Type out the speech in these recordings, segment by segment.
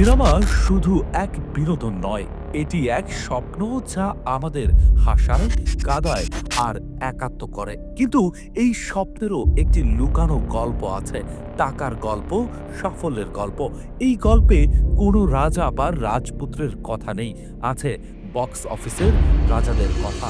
Cinema শুধু এক বিনোদন নয়, এটি এক স্বপ্ন যা আমাদের হাসায়, কাদায় আর একাত্ম করে। কিন্তু এই স্বপ্নেরও একটি লুকানো গল্প আছে, টাকার গল্প, সাফল্যের গল্প। এই গল্পে কোনো রাজা বা রাজপুত্রের কথা নেই, আছে বক্স অফিসের রাজাদের কথা।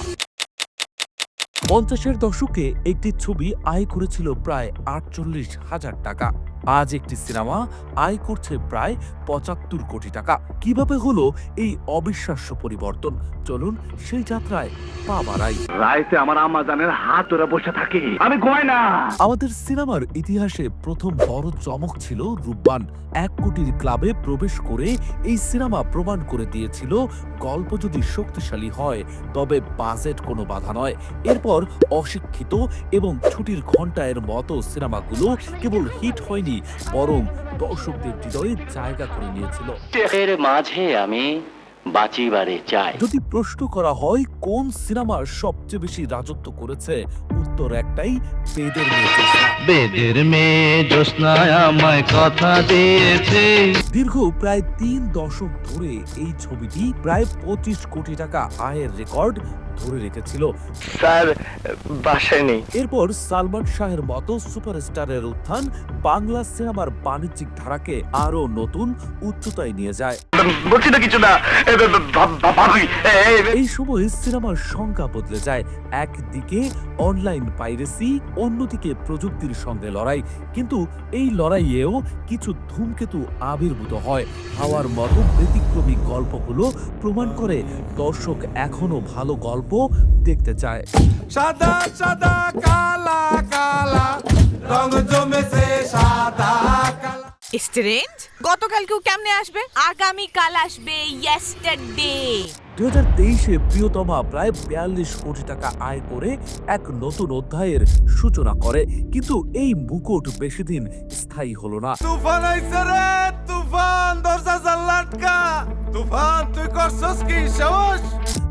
পঞ্চাশের দশকে একটি ছবি আয় করেছিল প্রায় আটচল্লিশ হাজার টাকা। আজ একটি সিনেমা আয় করছে প্রায় পঁচাত্তর কোটি টাকা। কীভাবে হলো এই অবিশ্বাস্য পরিবর্তন? চলুন সেই যাত্রায় পা বাড়াই রাইতে আমার আম্মা জানের হাত ধরে বসে থাকি। আমি ঘুমাই না আমাদের সিনেমার ইতিহাসে প্রথম বড় চমক ছিল রূপবান। এক কোটির ক্লাবে প্রবেশ করে এই সিনেমা প্রমাণ করে দিয়েছিল গল্প যদি শক্তিশালী হয় তবে বাজেট কোনো বাধা নয়। এরপর অশিক্ষিত এবং ছুটির ঘন্টায়ের মতো সিনেমাগুলো কেবল হিট হয়নি বরং দর্শকদের হৃদয়ে জায়গা করে নিয়েছিল। মাঝে আমি বাঁচিবারে চাই যদি প্রশ্ন করা হয় কোন সিনেমার সবচেয়ে বেশি রাজত্ব করেছে? উত্তর একটাই বেদের মেয়ে বেদের মেয়ে আমায় কথা দিয়েছে। দীর্ঘ প্রায় তিন দশক ধরে এই ছবিটি প্রায় পঁচিশ কোটি টাকা আয়ের রেকর্ড ধরে রেখেছিল। স্যার বাসায় নেই। এরপর সালমান শাহের মতো সুপারস্টারের উত্থান বাংলা সিনেমার বাণিজ্যিক ধারাকে আরও নতুন উচ্চতায় নিয়ে যায়। বলছি না কিছু না। এই সময় সিনেমার সংখ্যা বদলে যায়। একদিকে অনলাইন পাইরেসি অন্যদিকে প্রযুক্তির সঙ্গে লড়াই। কিন্তু এই লড়াইয়েও কিছু ধূমকেতু আবির্ভূত হয়। হাওয়ার মতো ব্যতিক্রমী গল্পগুলো প্রমাণ করে দর্শক এখনও ভালো গল্প দেখতে চায়। সাদা সাদা কালা কালা রং জমেছে সাদা স্টুডেন্ট গতকাল কেউ কেমনে আসবে? আগামী কাল আসবে ইয়েস্টারডে দুই হাজার তেইশে প্রিয়তমা প্রায় বিয়াল্লিশ কোটি টাকা আয় করে এক নতুন অধ্যায়ের সূচনা করে। কিন্তু এই মুকুট বেশি দিন স্থায়ী হলো না। তুফান আইছে রে তুফান দরজা জাল্লাটকা তুফান তুই করছস কি? সাহস?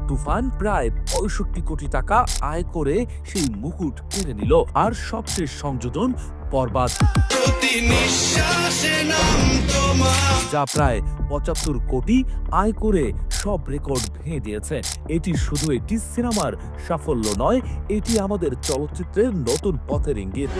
তুফান প্রায় পঁয়ষট্টি কোটি টাকা আয় করে সেই মুকুট কেড়ে নিল। আর সবশেষ সংযোজন বরবাদ। যা প্রায় পঁচাত্তর কোটি আয় করে সব রেকর্ড ভেঙে দিয়েছে। এটি শুধু একটি সিনেমার সাফল্য নয়, এটি আমাদের চলচ্চিত্রের নতুন পথের ইঙ্গিত।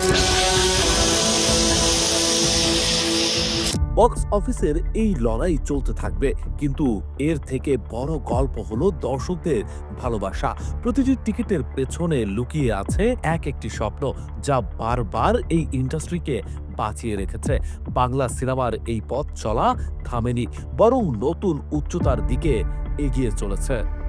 বক্স অফিসের এই লড়াই চলতে থাকবে। কিন্তু এর থেকে বড় গল্প হলো দর্শকদের ভালোবাসা। প্রতিটি টিকিটের পেছনে লুকিয়ে আছে এক একটি স্বপ্ন যা বারবার এই ইন্ডাস্ট্রিকে বাঁচিয়ে রেখেছে। বাংলা সিনেমার এই পথ চলা থামেনি, বরং নতুন উচ্চতার দিকে এগিয়ে চলেছে।